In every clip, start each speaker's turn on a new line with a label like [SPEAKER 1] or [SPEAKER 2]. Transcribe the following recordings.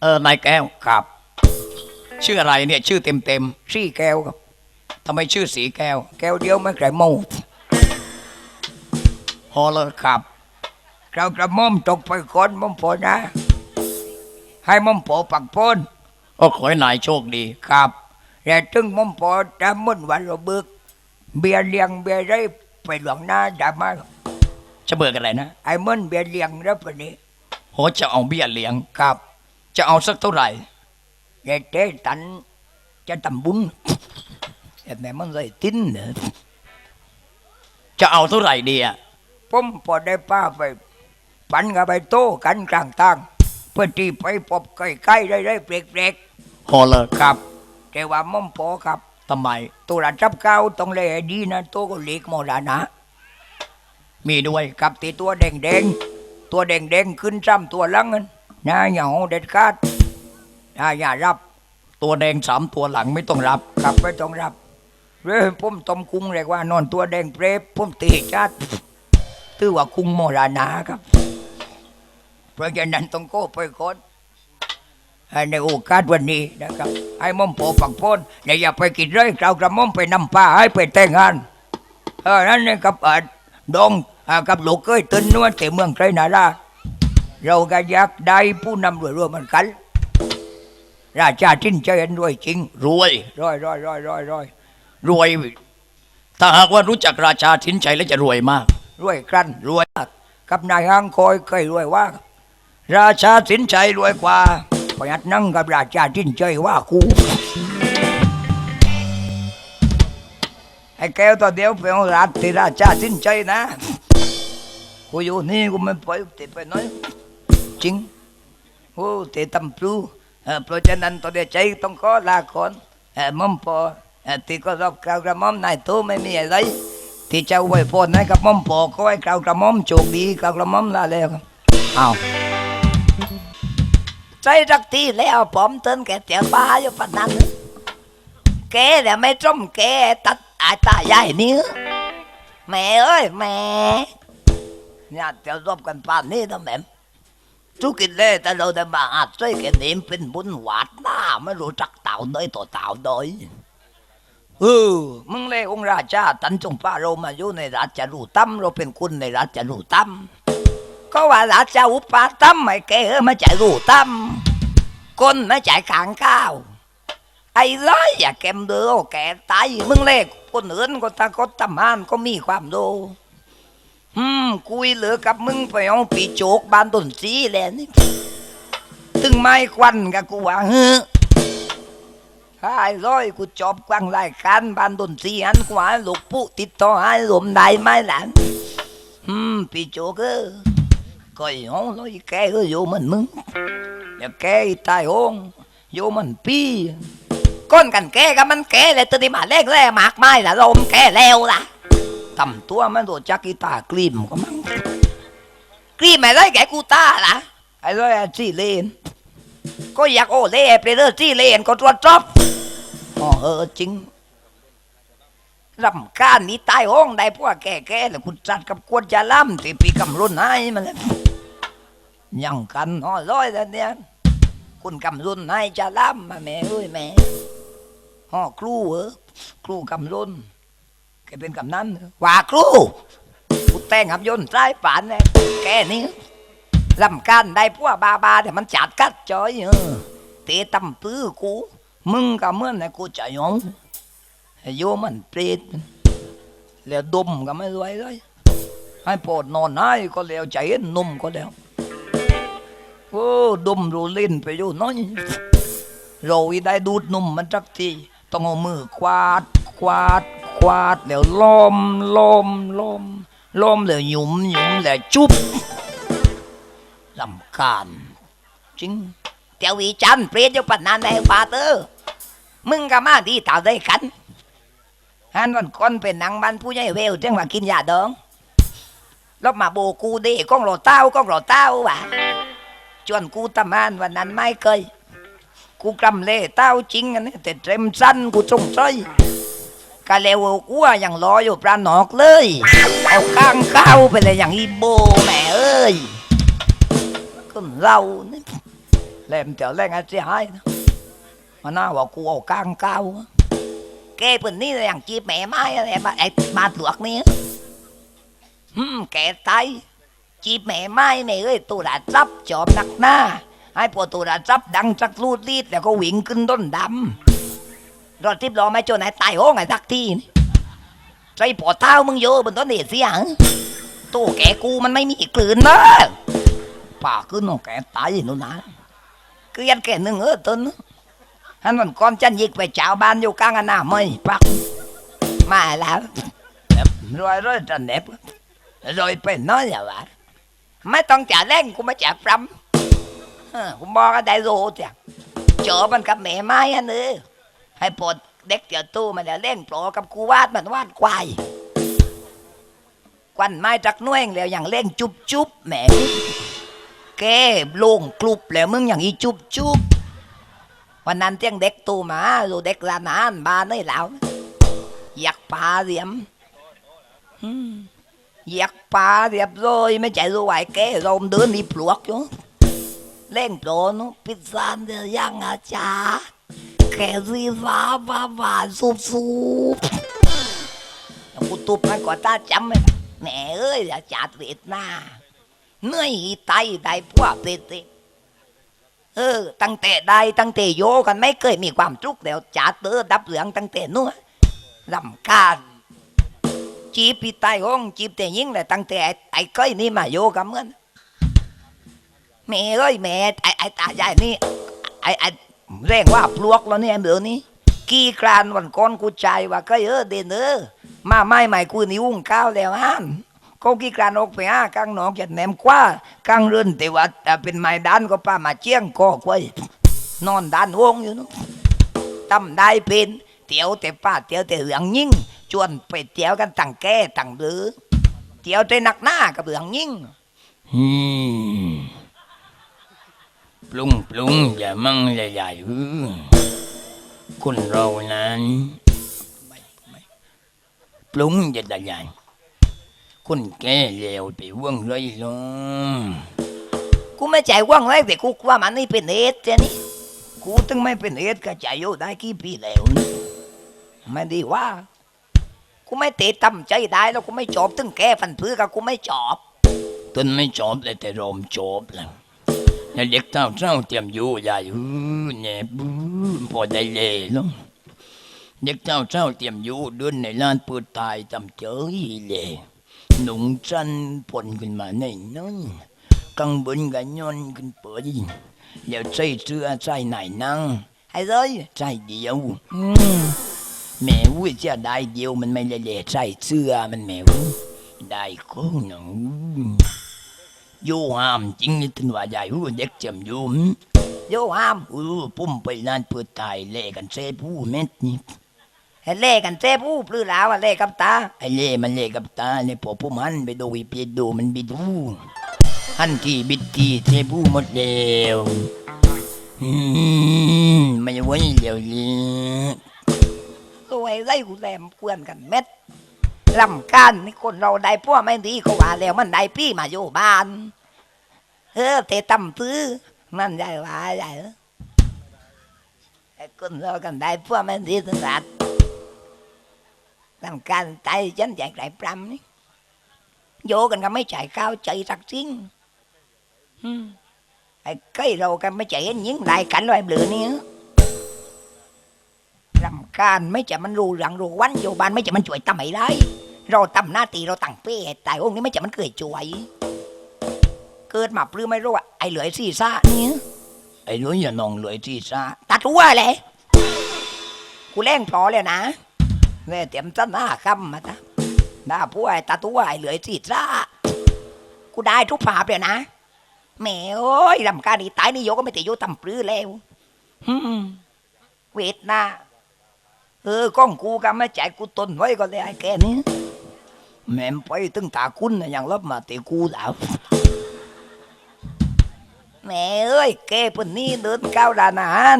[SPEAKER 1] เออนายแก้วครับ ชื่ออะไรเนี่ยชื่อเต็มเต็ม
[SPEAKER 2] สี่แก้วครับ
[SPEAKER 1] ๆทำไมชื่อสีแก้ว
[SPEAKER 2] แก้วเดียวไม่ไกลเมา
[SPEAKER 1] พอเลยครับ
[SPEAKER 2] เรากระม่อมตกไปก่อนม่อมพอนะ ให้ม่อมพอปักพ้น
[SPEAKER 1] ก็ขอให้นายโชคดี
[SPEAKER 2] ครับแต่ถึงม่อมพอจะมุ่นวันเราเบิกเบียร์เลี้ยงเบียร์ได้ไปหลวงหน้าดามา
[SPEAKER 1] จะเบิกอะไรนะ
[SPEAKER 2] ไอ้มุ่นเบียร์เลี้ยงแล้วปะนี้
[SPEAKER 1] โหจะเอาเบี้ยเลี้ยง
[SPEAKER 2] ครับ
[SPEAKER 1] จะเอาสักเท่าไหร่
[SPEAKER 2] แกเตตันจะทำบุญแต่แม่มันเลยติ้นเนอะ
[SPEAKER 1] จะเอาเท่าไหร่ดีอะ
[SPEAKER 2] ผมพอได้ป้าไป ปันกับไปโต้กันกลางทางเพื่อที่ไปพบใกล้ๆได้ได้เปรก
[SPEAKER 1] พอเลย
[SPEAKER 2] ๆครับแต่ว่าม่อมพอครับ
[SPEAKER 1] ทำไม
[SPEAKER 2] ตัวระจับเก้าต้องเลยให้ดีนะตัวก็เล็กโมดานะ
[SPEAKER 1] มีด้วย
[SPEAKER 2] กับตีตัวแดงแดงๆตัวแดงแดงๆขึ้นซ้ำตัวหลังนั้น นะอย่าเอาเด็ดขาดนะอย่ารับ
[SPEAKER 1] ตัวแดงสามตัวหลังไม่ต้องรับ
[SPEAKER 2] กลับไปต้องรับเรื่องผมต้มกุ้งเรียกว่านอนตัวแดงเปรบผมตีจัดถือว่ากุ้งโมรานาครับ เพราะฉะนั้นต้องโก้ไปก่อนในโอกาสวันนี้นะครับให้ม่อมโปฝักพ้นอย่าอย่าไปกินเลยเรากระม่อมไปนำป้าให้ไปแต่งงานเออนั่นนี่กับออดองกับลูกเคยตื่นนวลแต่เมืองไกรนารา เราก็อยากได้ผู้นำรวยรวยๆเหมือนกัน ราชาทิ้นใจอันรวยจริง
[SPEAKER 1] รวย
[SPEAKER 2] ร้อยร้อยร้อยร้อยร้อย
[SPEAKER 1] รวย ถ้าหากว่ารู้จักราชาทินชัยแล้วจะรวยมาก
[SPEAKER 2] รวยกรันรวยกับนายห้างคอยเคยรวยว่า ราชาสินใจรวยกว่าประหยัดนั่งกับราชาทิ้นใจว่ากูไอ้แก้วตัวเดียวเป็นรัฐที่ราชาสิ้นใจนะกูอยู่นี่กูไม่ไปติดไปน้อยจ ริงโอ้เตะตำปลูเออเพราะฉะนั้นตัวเดียใจต้องขอลาก่อนเออม่อมพอเออที่ก็รอบกล่าวกระม่อมนายโตไม่มีอะไร ที่จะไว้พรให้กับม่อมพอก็ให้กล่าวกระม่อมโชคดีกล่าวกระม่อมลาแล้วครับอ้าวใจรักทีแล้วผมเตือนแกเจียวบ้าอยู่ปนนั้นแกเนี่ยไม่จมแกตัดอาตายายนิ้วแม่เอ้ยแม่เนี่ยเจียวรบกันป่านนี้นะแม่ ทุกินเลยแต่เราได้มาอาจใจแกนิ่มเป็นบุญหวาดหน้าไม่รู้จักเต่าน้อยต่อเต่าน้อยเออมึงเลยองค์ราชาตันจงป้าเรามาอยู่ในราชรูตั้มเราเป็นคุณในราชรูตั้มก็ว่าราชาอุปาตั้มไม่แกเออมาจ่ายรูตั้มคนไม่ใจ่ายขางข้าวไอ้ร้อยอย่าแกมเด้อแกตายมึงเล็กคนอื่นก็ตาก็ตำหานก็มีความโด อืมคุยเหลือกับมึงไปเอาปีโจกบ้านต้นสีแหละนี่ถึงไม้ควันกับกูว่าเฮ้อไอ้ร้อยกูจอบกวางรายการบ้านต้นสีอันกว่าลูกผู้ติดต่อห้รวมได้ไหมหลานอืมพี่โจกเออก็ยอง nói แกก็อยู่มันมึงเดี๋ยวแกตายโองอยู่มันพี่ก้นกันแกกับมันแกเลยตัวนี้มาแรกแร่มากไม้ละลมแกแล้วล่ะ ทำตัวมันตัวจักกีตาร์กลีมก็มั้งกลีมไม่ได้แกกูตาล่ะไอ้เร้อยสี่เลน ก็อยากโอเล่ไปเรื่อยสี่เลนก็ตรวจสอบอ๋อเออจริงรำคาญนี่ตายห้องได้พวกแก่ๆแล้วคุณจัดกับกวนจะล่ำที่ปีกำรุ่นให้มาแล้วยังกันอ๋อร้อยแล้วเนี่ยคุณกำรุ่นให้จะล่ำมาแม่เอ้ยแม่อ๋อครูเหรอครูกำรุ่น แกเป็นกำนันว่าครูกูแต่งับยนต์สายป่านเนี่ยแกนี่ลำกันได้พวกบาบาแต่มันจัดกัดจอยเออเตะตำปื้อกู มึงกับเมื่อนเนี่กูจะยองโยมันเปรตแล้วดมก็ไม่รวยเลยให้ปรดนอนให้ก็แล้วใจนุ่มก็แล้วโอ้ดมรูเล่นไปอยู่น้อยเราได้ดูดนุ่มมันสักทีต้องเอามือควาดควาด วาดแล้วล้อมล้อมล้อมล้อมแล้วหยุมหยุมแล้วจุ๊บลำคาญจริงเจ้าวีจันทร์เปรตอยู่ปานนานในปาเตอร์มึงก็มาดีต่าได้กันฮันวันก่อนเป็นนังบ้านผู้ใหญ่เวลจังว่ากินยาดองล้วมาโบกูดีก้องหลเต้าก้องหลเต้าว่ะจวนกูตำมานวันนั้นไม่เคย กูกำเล่เต้าจริงอันนี้แต่เต็มสั้นกูจงใจ กะเลวกูว่ายังรออยู่ปลาหนอกเลย เอาข้างเข้าไปเลยอย่างอีโบแม่เอ้ยคนเรานี่แหลมเตียวแรงไอ้เสียหายนะมันน่าว่ากูเอากลางเก้าแกเปิ่นนี่อย่างจีบแม่ไม้อะไรมาไอ้มาตลวกนี่อืมแกตายจีบแม่ไม้แม่เอ้ยตัวละจับจอบหนักหน้า ให้พอตัวละจับดังจักรูดรีดแล้วก็วิ่งขึ้นต้นดำ รถทิพย์รอไม่จนไอ้ตายโห้องไอ้ทักทีนี่ใจปอดเท้ามึงโยบนต้นเดียเสียงตัวแกกูมันไม่มีกลืนนะป่าขึ้นของแกตายนู่นนะคือยันแกหนึ่งเออต้นฮันวันก่อนจันยิกไปเจ้าบ้านอยู่กลางอนาไม่ปักมาแล้วรอยรอยจันเน็บรอยเป็นน้อยอย่าวะไม่ต้องจ่าแรงกูไม่จ่าปรำกูบอกก็ได้รู้จ้ะเจอมันกับแม่ไม้อันนี้ ให้ปลดเด็กเดี๋ยวตู้มันเดี๋ยวเล่งโปรกับกูวาดมันวาดควายควันไม้จักน้วยแล้วอย่างเล่งจุบจุบแหมแกโล่งกลุบแล้วมึงอย่างอีจุบจุบวันนั้นเตียงเด็กตู้มาดูเด็กร้านอาหารบ้านนี่แล้วอยากปลาเรียมอยากปลาเรียบร้อยไม่ใจรู้ไหวแกเราเดินนีปลวกอยู่เล่งโปรนุพิซซ่าเดียวยังอาจารย์ แกซีฟ้าบ้าบ้าซุบซุบกูตุบมันก็ตาจำไม่แม่เอ้ยอย่าจัดเวทนาเหนื่อยไตได้พวกเตเตเออ ตั้งแต่ได้ตั้งแต่โยกันไม่เคยมีความทุกข์แล้วจัดเตอดับเหลืองตั้งแต่นู้นลำคาญจีบปีไตห้องจีบแต่ยิ่งเลยตั้งแต่ไอ้ไอ้ก้อยนี่มาโยกันเหมือนแม่เอ้ยแม่ไอ้ไอ้ตาใหญ่นี่ไอ้ไอ้ เร่งว่าพลวกแล้วเนี่ยเดี๋ยวนี้กี่กรานวันก่อนกูใจว่าก็เออเดนเออมาไม่ใหม่กูนิ้งข้าวแล้วฮันเขากี่กรานออกไปห้ากลางหนองจัดแหนมกว่ากลางเรือนแต่ว่าแต่เป็นไม้ด้านก็ป้ามาเจียงก็ไว้นอนด้านวงอยู่เนอะตำได้เป็นเตียวแต่ป้าเตียวแต่เหลืองยิ่งชวนไปเตียวกันตั้งแก่ตั้งเดือเตียวแต่หนักหน้ากับเหลืองยิ่ง
[SPEAKER 1] อืม ปรุงปรุงอย่ามั่งใหญ่ๆอื้อคนเรานั้นไม่ไม่ปรุงจะได้ใหญ่คนแก่แล้วไปว่างเลยลง
[SPEAKER 2] กูไม่ใจว่างเลยแต่กูว่ามันนี่เป็นเอสเจนี่กูถึงไม่เป็นเอสก็ใจอยู่ได้กี่ปีแล้วนี่ไม่ดีว่า กูไม่เตะตั้มใจได้แล้วกูไม่จอบถึงแกฟันพื้กับกูไม่จอบ
[SPEAKER 1] ต้นไม่จบเลยแต่รอมจบแล้ว แล้เด็กเจ้าเจ้าเตรียมอยู่ใหญ่เนี่ยบื้อพอได้เลยลงเด็กเจ้าเจ้าเตรียมอยู่เดินในลานเปิดตายจำเจอเลยหนุ่งจันผลขึ้นมาในนั้นกังบนกันย้อนขึ้นเปิดแล้วใส่เสื้อใส่ไหนนั่ง
[SPEAKER 2] ไอ้เลย
[SPEAKER 1] ใส่เดียวแม่วุ้ยจะได้เดียวมันไม่เลยเลยใส่เสื้อมันแม่วุ้ยได้ก็หนู โยหามจริงนี่ถึงว่าใหญ่วุ้ยเด็กจำอยุม
[SPEAKER 2] โยหาม
[SPEAKER 1] อือปุ่มไปลานเปิดตายเล่กันเซผู้เม็ดนี่
[SPEAKER 2] ให้เล่กันเจ็บผู้ปลื้อแล้วว่าเล่กับตา
[SPEAKER 1] ไอ้เล่มันเล่กับตาเลยพอปุ่มหันไปดูอีเปียดูมันบิดหูหันที่บิดทีเซผู้หมดแล้วไม่ไหวแล้วเลย
[SPEAKER 2] ตัวไอ้ไรกูแลมกวนกันเม็ด ลำกันนี่คนเราได้พวกไม่ดีก็ว่าแล้วมันได้พี่มาอยู่บ้านเออเตะตั้มซื้อนั่นใหญ่ว่าใหญ่ไอ้คนเรากันได้พวกไม่ดีสนัดลำกันใจฉันใหญ่ใจปรำนี่โยกันก็ไม่ใจข้าวใจสักจริงไอ้ cây เรากันไม่ใจเห็น những đại cảnh loại bự นี้รำ คาญไม่จะมันรู้หลังรู้วันอยู่บ้านไม่จะมันช่วยตำไม่ได้เราตำหน้าตีเราตั้งเป้แต่องค์นี้ไม่จะมันเกิดช่วย เกิดมาปลื้มไม่รู้ว่าไอ้เหลือยซีซ่านี่
[SPEAKER 1] ไอ้รู้อย่านองเลยที่ซา
[SPEAKER 2] ตัดหัวเลยกูแรงพอเลยนะเนี่ยเตรียมต้นหน้าคำมาตะหน้าผู้ไอ้ตัดหัวไอ้เหลือยซีซ่ากูได้ทุกภาพเลยนะแหม่โอ้ยรำคาญนี่ตายนี่โยก็ไม่ติโยตำปลื้อแล้วฮึมเวทนา เออก้องกูก็ไม่ใจกูตนไว้ก็เลยไอ้แกนี้แม่มไปตึงตาคุณน่ะยังรับมาเตะกูแล้วแม่เอ้ยแกปุ่นนี้เดินก้าวร้านอาหาร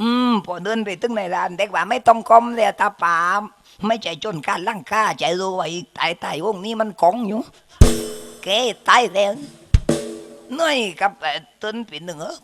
[SPEAKER 2] อืมพอเดินไปตึงในร้านเด็กว่าไม่ต้องกลมเลยตาปามไม่ใจจนการลังค่าใจรวยตายตายวงนี้มันกองอยู่แกตายแล้วนื่อยกับต้นปีหนึ่งเออ